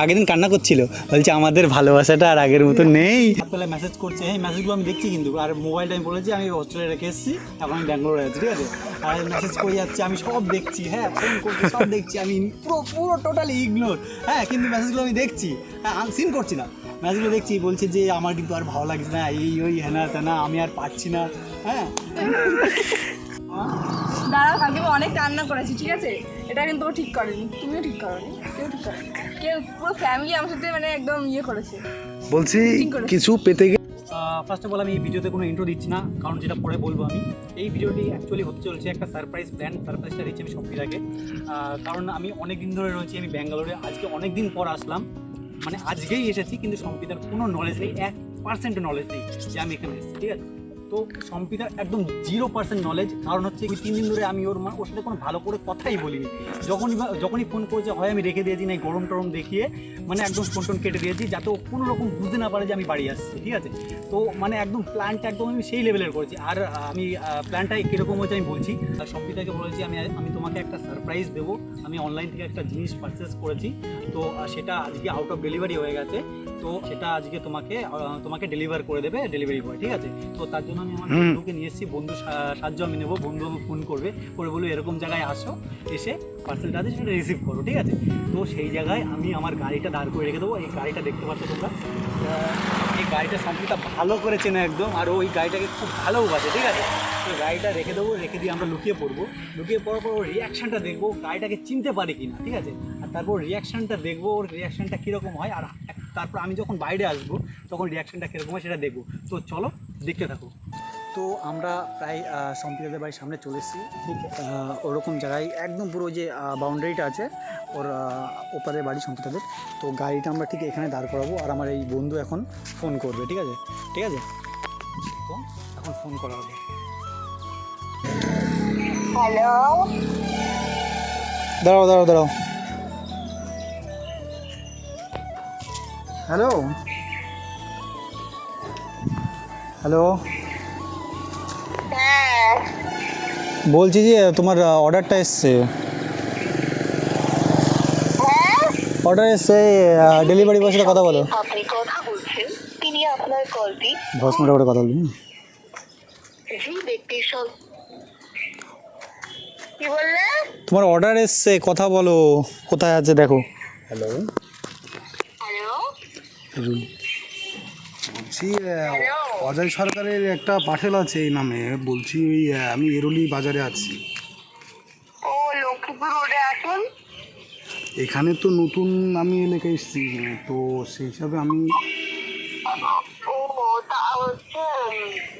আগের দিন কান্না করছিল। বলছে, আমাদের ভালোবাসাটা আর আগের মতো নেই। তাহলে মেসেজ করছে, এই মেসেজগুলো আমি দেখছি কিন্তু। আর মোবাইলটা আমি বলেছি, আমি হোস্টেলে রেখে এসেছি, এখন আমি ব্যাঙ্গালোরে আছি, ঠিক আছে? আর মেসেজ করে যাচ্ছে, আমি সব দেখছি হ্যাঁ ফোন করছি, সব দেখছি, আমি পুরো পুরো টোটালি ইগনোর হ্যাঁ কিন্তু মেসেজগুলো আমি দেখছি হ্যাঁ সিন করছি না। মেসেজগুলো দেখছি বলছে যে আমার কিন্তু আর ভালো লাগছে না এই ওই হ্যানা তেনা আমি আর পারছি না হ্যাঁ? দাঁড়াও কালকে অনেক কান্না করেছি ঠিক আছে? এটা কিন্তু ও ঠিক করেনি তুমিও ঠিক করনি কেউ ঠিক করেনি। কেউ পুরো ফ্যামিলি আমার সাথে মানে একদম ইয়ে করেছে। বলছি কিছু পেতে গেলে ফার্স্ট অফ অল আমি এই ভিডিওতে কোনো ইন্ট্রো দিচ্ছি না কারণ যেটা পরে বলব আমি। এই ভিডিওটি অ্যাকচুয়ালি হতে চলছে একটা সারপ্রাইজ প্ল্যান সারপ্রাইজটা দিচ্ছি আমি সবকিটাকে কারণ আমি অনেক দিন ধরে রয়েছি আমি ব্যাঙ্গালোরে আজকে অনেক দিন পর আসলাম। মানে আজকেই এসেছি, কিন্তু সম্পিতার কোনো নলেজ নেই, এক পার্সেন্ট নলেজ নেই যে আমি এখানে এসেছি, ঠিক আছে? তো সম্পিতার একদম জিরো পার্সেন্ট নলেজ কারণ হচ্ছে কি, তিন দিন ধরে আমি ওর মা- ওর সাথে কোনো ভালো করে কথাই বলিনি। যখনই যখনই ফোন করেছে, হয় আমি রেখে দিয়েছি না গরম টরম দেখিয়ে মানে একদম ফোন টোন কেটে দিয়েছি, যাতে ও কোনো রকম বুঝতে না পারে যে আমি বাড়ি আসছি, ঠিক আছে? তো মানে একদম প্ল্যানটা একদম আমি সেই লেভেলের করেছি। আর আমি প্ল্যানটা কীরকম হচ্ছে আমি বলছি। সম্পিতাকে বলেছি, আমি আমি তোমাকে একটা সারপ্রাইজ দেবো। আমি অনলাইন থেকে একটা জিনিস পারচেস করেছি। তো সেটা আজকে আউট অফ ডেলিভারি হয়ে গেছে। তো সেটা আজকে তোমাকে তোমাকে ডেলিভার করে দেবে ডেলিভারি বয় ঠিক আছে? তো তার জন্য আমি আমার বন্ধুকে নিয়ে এসেছি। বন্ধু সাহায্য আমি নেব। বন্ধু আমাকে ফোন করবে। করে বলব এরকম জায়গায় আসো এসে পার্সেলটা আছে সেটা রিসিভ করো ঠিক আছে? তো সেই জায়গায় আমি আমার গাড়িটা দাঁড় করে রেখে দেবো। এই গাড়িটা দেখতে পাচ্ছ তোমরা? এই গাড়িটা সম্পূর্ণটা ভালো করে চেনে একদম। আর ওই গাড়িটাকে খুব ভালোবাসে ঠিক আছে? তো গাড়িটা রেখে দেবো রেখে দিয়ে আমরা লুকিয়ে পড়ব। লুকিয়ে পড়ার পর ওর রিয়াকশানটা দেখব গাড়িটাকে চিনতে পারে কি না ঠিক আছে? আর তারপর রিয়াকশানটা দেখব ওর রিয়াকশানটা কীরকম হয় আর তারপর আমি যখন বাইরে আসব তখন রিয়াকশানটা কীরকম হয় সেটা দেখব। তো চলো দেখতে থাকো। তো আমরা প্রায় সম্প্রীতাদের বাড়ির সামনে চলে এসেছি। ঠিক ওরকম জায়গায় একদম পুরো যে বাউন্ডারিটা আছে ওর ওপারের বাড়ি সম্প্রীতাদের। তো গাড়িটা আমরা ঠিক এখানে দাঁড় করাবো আর আমার এই বন্ধু এখন ফোন করবে ঠিক আছে? ঠিক আছে? তো এখন ফোন করা হবে। হ্যালো দাঁড়াও দাঁড়াও দাঁড়াও। হ্যালো হ্যালো হ্যাঁ। বলছি যে তোমার অর্ডারটা এসছে। অর্ডার এসছে ডেলিভারি বয়ের সাথে কথা বলো। আপনি কথা বলছেন তিনি আপনার কলটি ভস মোটা করে কথা? যে ব্যক্তির সঙ্গে কি বললে? তোমার অর্ডার এসছে কথা বলো কোথায় আছে দেখো। হ্যালো হ্যালো বলছি অজয় সরকারের একটা পার্সেল আছে এই নামে বলছি ওই আমি এরুলি বাজারে আছি। ও লক্ষ্মীপুর রোডে আসুন। এখানে তো নতুন আমি এলাকায় এসেছি তো সেই হিসাবে আমি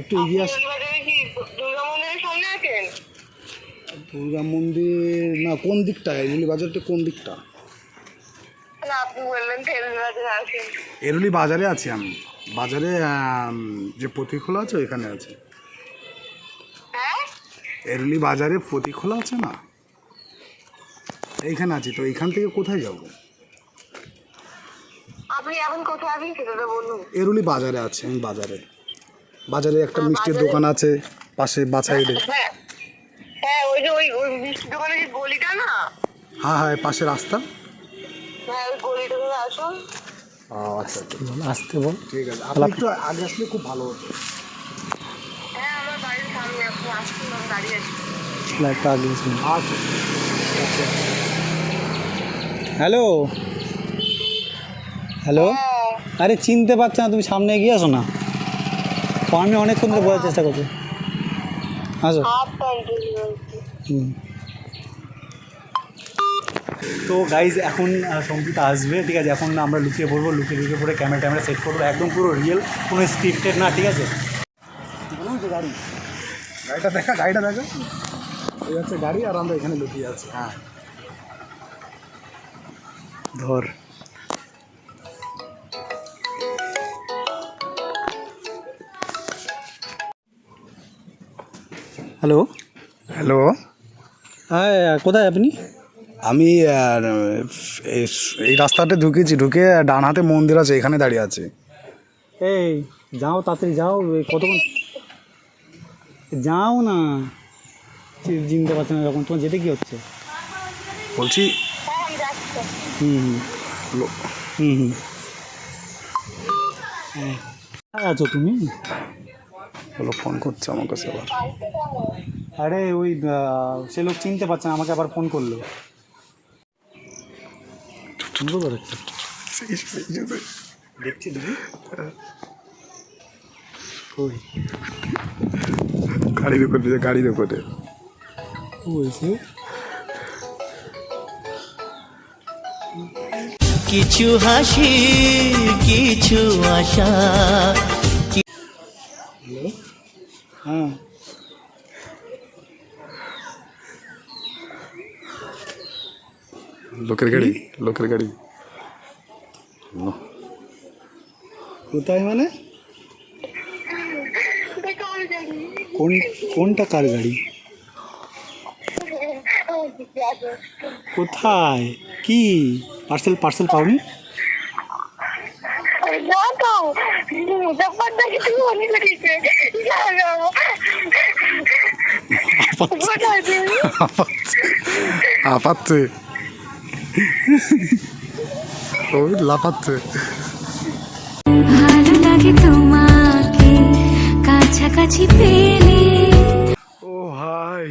একটু এগিয়ে আস বাজারে কি দুর্গা মন্দিরের সামনে আছেন দুর্গা মন্দির না কোন দিকটা? এরুলি বাজারটা কোন দিকটা? না আপনি বললেন তেল বাজারে এরুলি বাজারে আছি আমি। বাজারে যে যে প্রতিখোলা আছে ওইখানে আছে। হ্যাঁ? এরুলি বাজারে প্রতিখোলা আছে না? এইখানে আছি তো এইখান থেকে কোথায় যাব? আপনি এখন কোথায় আছেন সেটা তো বলুন। এরুলি বাজারে আছে আমি বাজারে। বাজারে একটা মিষ্টির দোকান আছে পাশে বাছাইডে হ্যাঁ হ্যাঁ ওই যে ওই ওই মিষ্টি দোকানের যে গলিটা না? হ্যাঁ হ্যাঁ পাশে রাস্তা। হ্যাঁ ওই গলিটা ধরে আসুন। আচ্ছা আসতে বল। ঠিক আছে। আপনি একটু আগে আসলে খুব ভালো হতো। হ্যাঁ আমার বাড়ির সামনে আপনি আসুন আমি দাঁড়িয়ে আছি। লাইটটা আগে আচ্ছা হ্যালো? হ্যালো? হ্যাঁ। আরে চিনতে পারছ না তুমি সামনে এগিয়ে আসো না। তো আমি অনেকক্ষণ ধরে বোঝার চেষ্টা করছি। হাফ হুম। তো গাইজ এখন সঙ্গীতা আসবে ঠিক আছে? এখন আমরা লুকিয়ে পড়ব লুকিয়ে লুকিয়ে পড়ে ক্যামেরা ট্যামেরা সেট করব। একদম পুরো রিয়েল কোনো স্ক্রিপ্টেড না ঠিক আছে? গাড়ি। গাড়িটা দেখা গাড়িটা দেখা। এই হচ্ছে গাড়ি আর আমরা এখানে লুকিয়ে আছি। হ্যাঁ। ধর। হ্যালো হ্যালো হ্যাঁ কোথায় আপনি? আমি আর, এই- রাস্তাতে ঢুকেছি ঢুকে ডান হাতে মন্দির আছে এখানে দাঁড়িয়ে আছি। এই যাও তাড়াতাড়ি যাও কতক্ষণ? যাও না। চিনতে পারছ না এরকম তোমার যেতে কি হচ্ছে? বলছি হুম হুম। হুম হুম। হ্যাঁ আছো তুমি? বলো ফোন করছে আমার কাছে আবার। আরে ওই সে লোক চিনতে পারছে না আমাকে আবার ফোন করল। দেখছি গাড়ির উপরে ও কিছু হাসি কিছু আশা হ্যাঁ লোকের গাড়ি লোকের গাড়ি কোথায় মানে কোন কোনটা কার গাড়ি কোথায় কি পার্সেল পার্সেল পাওনি না তো মুজফরদার কিছু মনে করিছে জানো কোথায় তুমি আপাচ্ছে ওই লাফাচ্ছে। ভালো লাগে তোমাকে কাছাকাছি পেলে। ও হাই।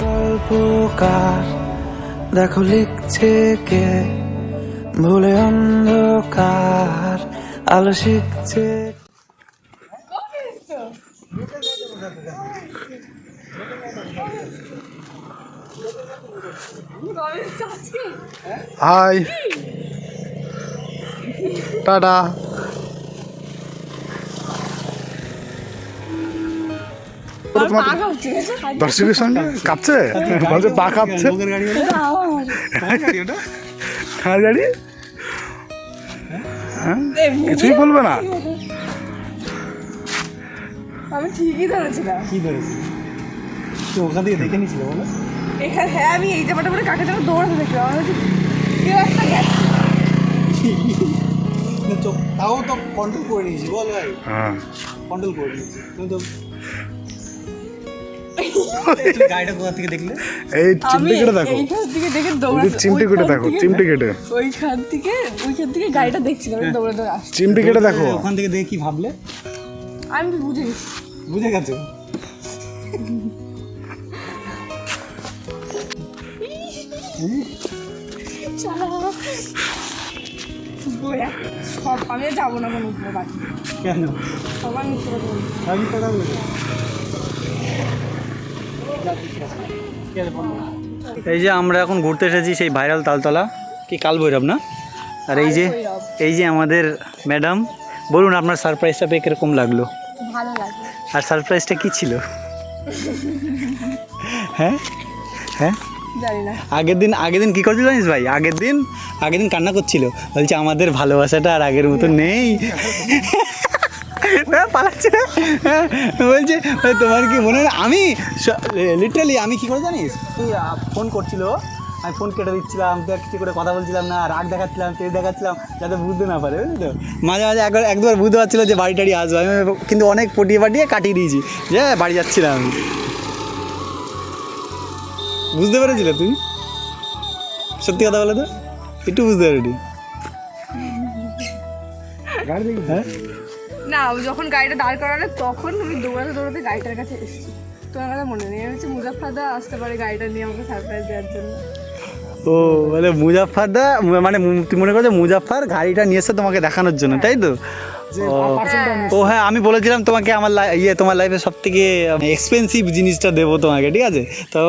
গল্পকার দেখো লিখছে কে? ভুলে অন্ধকার আলো শিখছে। হাই। টাটা। দর্শকের সঙ্গে কাঁপছে? বলছে পা কাঁপছে? গাড়ি ওটা কার গাড়ি হ্যাঁ কিছুই বলবে না। আমি ঠিকই ধরেছিলাম। কি ধরেছি তো ওখান থেকে দেখে নিয়েছিল বলো। এখানে হ্যাঁ আমি এই জামাটা পরে কাকে যেন দৌড়াতে দেখলাম। আমার হচ্ছে কেউ একটা গেছে। চোখ তাও তো কন্ট্রোল করে নিয়েছি বল ভাই। হ্যাঁ। কন্ট্রোল করে নিয়েছি তুমি তো গাড়িটা কোথা থেকে দেখলে? এই আমি চিমটি কেটে দেখো এইখান থেকে দেখে দৌড়াতে চিমটি কেটে দেখো চিমটি কেটে ওইখান থেকে ওইখান থেকে গাড়িটা দেখছিলাম দৌড়ে দৌড়ে আসছি। চিমটি কেটে দেখো ওখান থেকে দেখে কি ভাবলে? আমি বুঝে গেছি। বুঝে গেছো? সব আমি যাব না কোনো বাকি কেন? আমি কথা বলব। এই যে আমরা এখন ঘুরতে এসেছি সেই ভাইরাল তালতলা। কি কাল ভৈরব না? আর এই যে এই যে আমাদের ম্যাডাম বলুন আপনার সারপ্রাইজটা পেয়ে কীরকম লাগল? ভালো আর সারপ্রাইজটা কি ছিল? হ্যাঁ? হ্যাঁ? আগের দিন আগের দিন কী করছিল জানিস ভাই? আগের দিন আগের দিন কান্না করছিল। বলছে আমাদের ভালোবাসাটা আর আগের মতো নেই। হ্যাঁ, পালাচ্ছে হ্যাঁ, বলছে তোমার কি মনে হয় আমি লিটারালি আমি কি করে জানিস? তুই ফোন করছিল। আমি ফোন কেটে দিচ্ছিলাম তুই কিছু করে কথা বলছিলাম না রাগ দেখাচ্ছিলাম তেজ দেখাচ্ছিলাম যাতে বুঝতে না পারে বুঝলি তো? মাঝে মাঝে একবার এক দুবার বুঝতে পারছিল যে বাড়ি টাড়ি আসবে। আমি কিন্তু অনেক পটিয়ে পাটিয়ে কাটিয়ে দিয়েছি। যে বাড়ি যাচ্ছিলাম। বুঝতে পেরেছিলে তুই? সত্যি কথা বলে তো? একটু বুঝতে পারিনি গাড়ি হ্যাঁ? না যখন গাড়িটা দাঁড় করালো তখন আমি দৌড়াতে দৌড়াতে গাড়িটার কাছে এসেছি। তোমার কথা মনে নেই আমি হচ্ছে মুজাফরদা আসতে পারে গাড়িটা নিয়ে আমাকে সারপ্রাইজ দেওয়ার জন্য। ও মানে মুজাফারদা মানে মু- তুই মনে করছ মুজাফার গাড়িটা নিয়ে এসে তোমাকে দেখানোর জন্য তাই তো? ও, হ্যাঁ আমি বলেছিলাম তোমাকে আমার ইয়ে তোমার লাইফে সব থেকে এক্সপেন্সিভ জিনিসটা দেবো তোমাকে ঠিক আছে? তো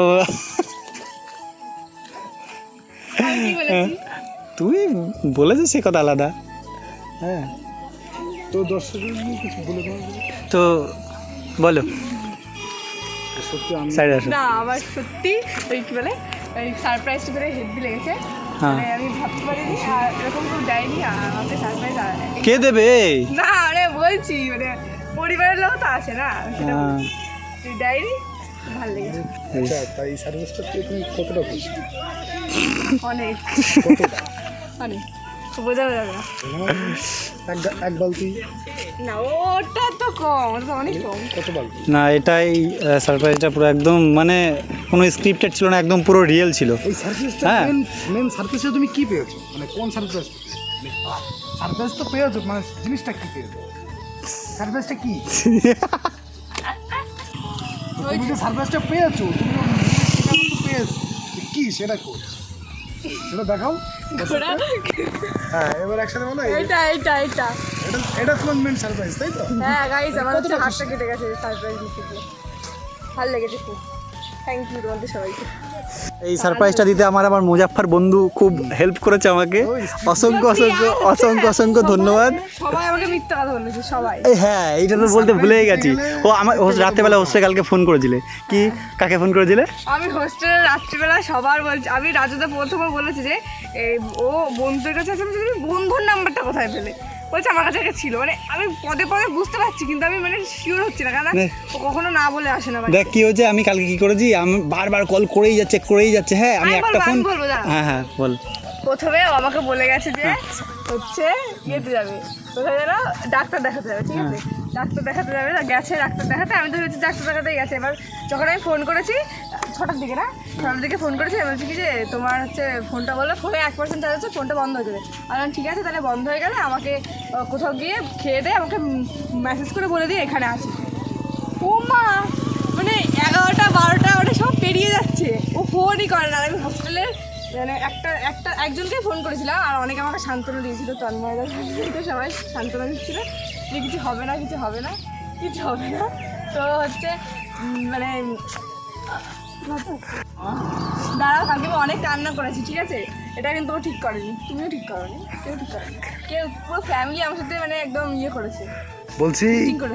বলেছি? তুই বলেছ সে কথা আলাদা। হ্যাঁ। তো দর্শকের কিছু বলে দাও। তো বলো। না আমার সত্যি ওই কি বলে ওই সারপ্রাইজটা করে হেভি লেগেছে। হ্যাঁ। মানে আমি ভাবতে পারিনি আর এরকম কেউ দেয়নি আমাকে সারপ্রাইজ কে দেবে? না আরে বলছি মানে পরিবারের লোক তো আছে না সেটা হ্যাঁ। তুই দেয়নি ভালো লেগেছে। আচ্ছা তাই সার্ভিসটা তুমি কতটা খুশি? অনেক। অনেক। বোঝানো যাবে না এক বালতি না ওটা তো কম ওটা অনেক কম। কত বালতি না এটাই সারপ্রাইজটা পুরো একদম মানে কোনো স্ক্রিপ্টেড ছিল না একদম পুরো রিয়েল ছিল। এই হ্যাঁ। মেন মেন তুমি কি পেয়েছ? মানে কোন সার্ভিস সার্ভিস তো পেয়েছ মানে জিনিসটা কি পেয়েছ? সার্ভিসটা কি? তুমি যে সার্ভিসটা পেয়েছ তুমি পেয়েছ কি সেটা কো? সেটা দেখাও। হ্যাঁ এবার একসাথে বলো এটা এটা এটা। এটা এটা তোমার মেন সারপ্রাইজ তাই তো? হ্যাঁ গাইস আমার হচ্ছে হাতটা কেটে গেছে সারপ্রাইজ দিতে ভালো লেগেছে খুব। থ্যাংক ইউ তোমাদের সবাইকে। এই সারপ্রাইজটা দিতে আমার আমার মুজাফফর বন্ধু খুব হেল্প করেছে আমাকে। অসংখ্য অসংখ্য অসংখ্য অসংখ্য ধন্যবাদ। সবাই আমাকে মিথ্যা কথা বলেছে সবাই। এই হ্যাঁ এইটা তো বলতে ভুলেই গেছি। ও আমার ও রাত্রেবেলা হোস্টে কালকে ফোন করেছিলে। কি? কাকে ফোন করেছিলে? আমি হোস্টেলে রাত্রিবেলা সবার বলছি আমি রাজুদা প্রথমে বলেছি যে এই, ও বন্ধুদের কাছে আছে তুমি বন্ধুর নাম্বারটা কোথায় পেলে? বলছে আমার কাছে একটা ছিল। মানে আমি পদে পদে বুঝতে পারছি কিন্তু আমি মানে শিওর হচ্ছি না। কারণ। ও কখনো না বলে আসে না দেখ কি হয়েছে? আমি কালকে কি করেছি? আমি বারবার কল করেই যাচ্ছে করেই যাচ্ছে। হ্যাঁ আমি একটা ফোন হ্যাঁ হ্যাঁ বল। প্রথমে ও আমাকে বলে গেছে যে হচ্ছে ইয়েতে যাবে। কোথায় যেন ডাক্তার দেখাতে যাবে ঠিক আছে? ডাক্তার দেখাতে যাবে গেছে ডাক্তার দেখাতে। আমি তো ভেবেছি ডাক্তার দেখাতেই গেছে। এবার যখন আমি ফোন করেছি ছটার দিকে, না? ছটার দিকে ফোন করেছি বলছি কি যে, তোমার হচ্ছে ফোনটা বলল ফোনে এক পার্সেন্ট চার্জ আছে ফোনটা বন্ধ হয়ে যাবে। আর ঠিক আছে, তাহলে বন্ধ হয়ে গেলে আমাকে কোথাও গিয়ে খেয়ে দিয়ে আমাকে মেসেজ করে বলে দিয়ে এখানে আছি। ও মা! মানে এগারোটা, বারোটা ওটা সব পেরিয়ে যাচ্ছে। ও ফোনই করে না। আমি হসপিটালে মানে একটা একটা একজনকে ফোন করেছিলাম, আর অনেকে আমাকে সান্ত্বনা দিয়েছিল তন্ময়দা তো সবাই সান্ত্বনা দিচ্ছিল যে, কিছু হবে না, কিছু হবে না, কিছু হবে না। তো হচ্ছে মানে দাঁড়াও অনেক কান্না করেছি ঠিক আছে? এটা কিন্তু ও ঠিক করেনি। তুমিও ঠিক করনি কেউ ঠিক করেনি। কেউ পুরো ফ্যামিলি আমার সাথে মানে একদম ইয়ে করেছে। বলছি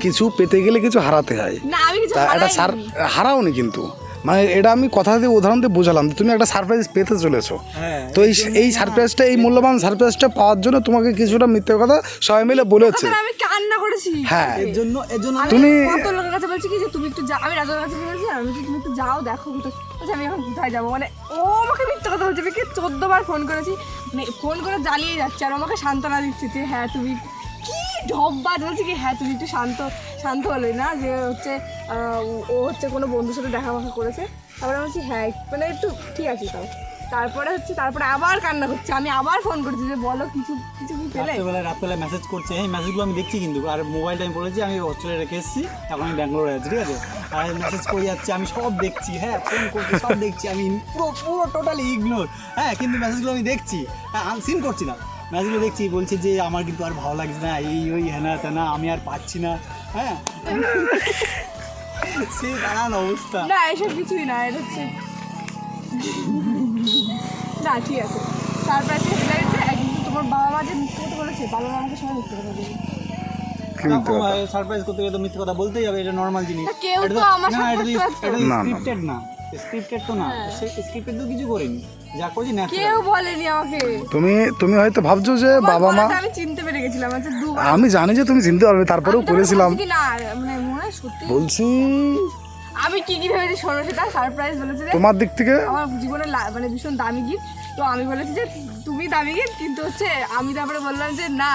কিছু পেতে গেলে কিছু হারাতে হয়। না আমি কিছু তা একটা সার হারাওনি কিন্তু। মানে এটা আমি কথা দিয়ে উদাহরণ দিয়ে বোঝালাম তুমি একটা সারপ্রাইজ পেতে চলেছো। হ্যাঁ তো এই এই সারপ্রাইজটা এই মূল্যবান সারপ্রাইজটা পাওয়ার জন্য তোমাকে কিছুটা মিথ্যে কথা সবাই মিলে বলেছে। আমি কান্না করেছি হ্যাঁ। এর জন্য এর জন্য তুমি- কত লোকের কাছে বলছি কি যে তুমি একটু যা আমি রাজার কাছে বলছি আমি বলছি, তুমি একটু যাও দেখো কোথায় আমি এখন কোথায় যাব? মানে ও আমাকে মিথ্যে কথা বলছে। আমি কি চোদ্দ বার ফোন করেছি মানে ফোন করে জ্বালিয়ে যাচ্ছে আর আমাকে সান্ত্বনা দিচ্ছে যে হ্যাঁ তুমি কি ঢব্বাজ বলছি কি হ্যাঁ তুমি একটু শান্ত শান্ত হলে না যে হচ্ছে ও হচ্ছে কোনো বন্ধুর সাথে দেখা মাখা করেছে। তারপরে আমি বলছি হ্যাঁ মানে একটু ঠিক আছে তাও। তারপরে হচ্ছে তারপরে আবার কান্না করছে। আমি আবার ফোন করছি যে বলো কিছু কিছু কি পেলে? রাত্রেবেলা রাত্রেবেলা মেসেজ করছে। এই মেসেজগুলো আমি দেখছি কিন্তু আর মোবাইলটা আমি বলেছি আমি হোস্টেলে রেখে এসেছি এখন আমি ব্যাঙ্গালোরে আছি ঠিক আছে? আর মেসেজ করে যাচ্ছে আমি সব দেখছি হ্যাঁ ফোন করছি সব দেখছি আমি পুরো পুরো টোটালি ইগনোর হ্যাঁ কিন্তু মেসেজগুলো আমি দেখছি হ্যাঁ আনসিন করছি না। মেসেজগুলো দেখছি বলছে যে আমার কিন্তু আর ভালো লাগছে না এই ওই হ্যানা তেনা আমি আর পাচ্ছি না। হ্যাঁ? সে দাঁড়ান অবস্থা। না এসব কিছুই না এটা হচ্ছে না ঠিক আছে। তারপর একটা একদিন তোমার বাবা মা যে মিথ্যে কথা বলেছে বাবা মা আমাকে সবাই মিথ্যে কথা বলেছে কি মিথ্যে কথা? সারপ্রাইজ করতে গেলে তো মিথ্যে কথা বলতেই হবে এটা নর্মাল জিনিস। কেউ তো আমার না, এটা তো- করতে পারতো। এটা না, না, স্ক্রিপ্টেড না। স্ক্রিপ্টেড তো না। স্ক্রিপ্টেড তো কিছু করিনি। যা করেছি কেউ বলেনি আমাকে। তুমি তুমি হয়তো ভাবছ যে বাবা মা আমি চিনতে পেরে গেছিলাম আচ্ছা দুবার আমি জানি যে তুমি চিনতে পারবে তারপরেও করেছিলাম। না মানে মনে হয় সত্যি বলছি। আমি কি কি ভেবেছি শোনো সেটা সারপ্রাইজ বলেছে তোমার দিক থেকে আমার জীবনে মানে ভীষণ দামি গিফট তো আমি বলেছি যে তুমি দামি গিফট? কিন্তু হচ্ছে আমি তারপরে বললাম যে না।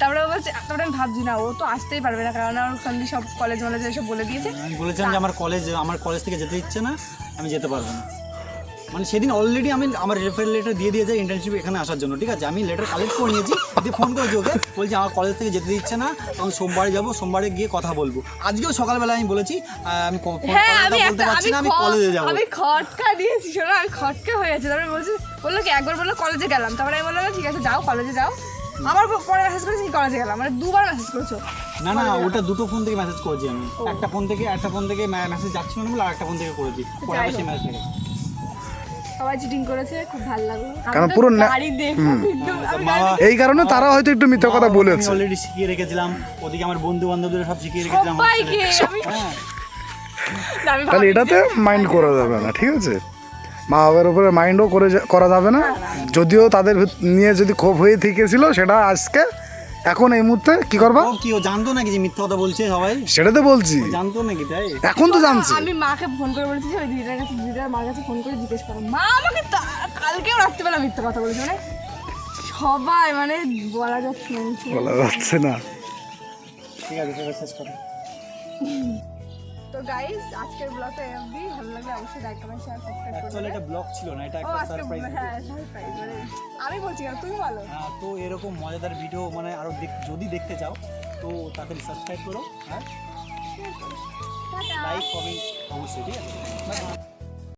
তারপরে বলছে তারপরে আমি ভাবছি না। ও তো আসতেই পারবে না কারণ আমার ফ্যামিলি সব কলেজ মলেজ এসব বলে দিয়েছে। আমি বলেছিলাম যে আমার কলেজ আমার কলেজ থেকে যেতে ইচ্ছে না আমি যেতে পারব না। মানে সেদিন অলরেডি আমি আমার রেফারেল লেটার দিয়ে দিয়েছে ইন্টার্নশিপ এখানে আসার জন্য ঠিক আছে? আমি লেটার কালেক্ট করে নিয়েছি দিয়ে ফোন করেছি ওকে বলছি আমার কলেজ থেকে যেতে দিচ্ছে না তখন সোমবারে যাব সোমবারে গিয়ে কথা বলব। আজকেও সকালবেলা আমি বলেছি আমি হ্যাঁ আমি বলতে পারছি না আমি কলেজে যাব। আমি খটকা দিয়েছি শোনো আমি খটকা হয়ে গেছে। তারপরে বলছি বলল কি একবার বলল কলেজে গেলাম। তারপরে আমি বললাম ঠিক আছে যাও কলেজে যাও। আবার পরে মেসেজ করেছি কি কলেজে গেলাম। মানে দুবার মেসেজ করেছ। না না ওটা দুটো ফোন থেকে মেসেজ করেছি আমি। একটা ফোন থেকে একটা ফোন থেকে মেসেজ যাচ্ছিল না বলে ফোন থেকে করেছি। পরে আবার সেই মেসেজ থেকে সবাই চিটিং করেছে খুব ভালো লাগল। কারণ পুরো এই কারণে তারা হয়তো একটু মিথ্যে কথা বলেছে। অলরেডি শিখিয়ে রেখেছিলাম। ওদিকে আমার বন্ধু বান্ধবদের সব শিখিয়ে রেখেছিলাম তাহলে এটাতে মাইন্ড করা যাবে না ঠিক আছে? মা বাবার উপরে মাইন্ডও করে করা যাবে না। যদিও তাদের নিয়ে যদি ক্ষোভ হয়ে থেকেছিল সেটা আজকে এখন এই মুহূর্তে কি করবা? ও কি ও জানতো নাকি যে মিথ্যা কথা বলছে সবাই? সেটা তো বলছি। জানতো নাকি তাই? এখন তো জানছে। আমি মাকে ফোন করে বলেছি যে ওই দিদিটার কাছে দিদিটার মার কাছে ফোন করে জিজ্ঞেস করো। মা আমাকে কালকেও রাত্রিবেলা মিথ্যে কথা বলেছে মানে সবাই মানে বলা যাচ্ছে না বলা যাচ্ছে না। ঠিক আছে সেটা শেষ করো। তো গাইস আজকের ব্লগটা এমবি ভালো লাগলে অবশ্যই লাইক কমেন্ট শেয়ার সাবস্ক্রাইব করে অ্যাকচুয়ালি এটা ব্লগ ছিল না এটা একটা সারপ্রাইজ হ্যাঁ সারপ্রাইজ মানে আমি বলছি কেন তুমি বলো। হ্যাঁ, তো এরকম মজাদার ভিডিও মানে আরও যদি দেখতে চাও তো তাড়াতাড়ি সাবস্ক্রাইব করো হ্যাঁ। লাইক কমেন্ট অবশ্যই ঠিক আছে.